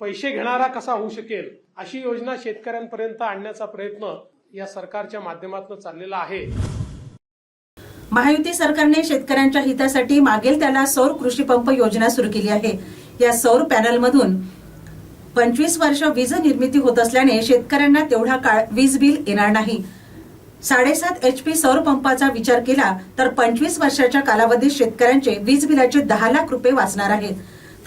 पैसे घेणारा कसा होऊ शकेल अशी योजना शेतकऱ्यांपर्यंत आणण्याचा प्रयत्न या सरकारच्या माध्यमातून चाललेला आहे. महायुती सरकारने शेतकऱ्यांच्या हितासाठी मागेल त्याला सौर कृषी पंप योजना सुरू केली आहे. या सौर पॅनलमधून पंचवीस वर्ष वीज निर्मिती होत असल्याने शेतकऱ्यांना तेवढा काळ वीज बिल येणार नाही. साडेसात एच पी सौर पंपाचा विचार केला तर पंचवीस वर्षाच्या कालावधीत शेतकऱ्यांचे वीज बिलाचे दहा लाख रुपये वाचणार आहेत.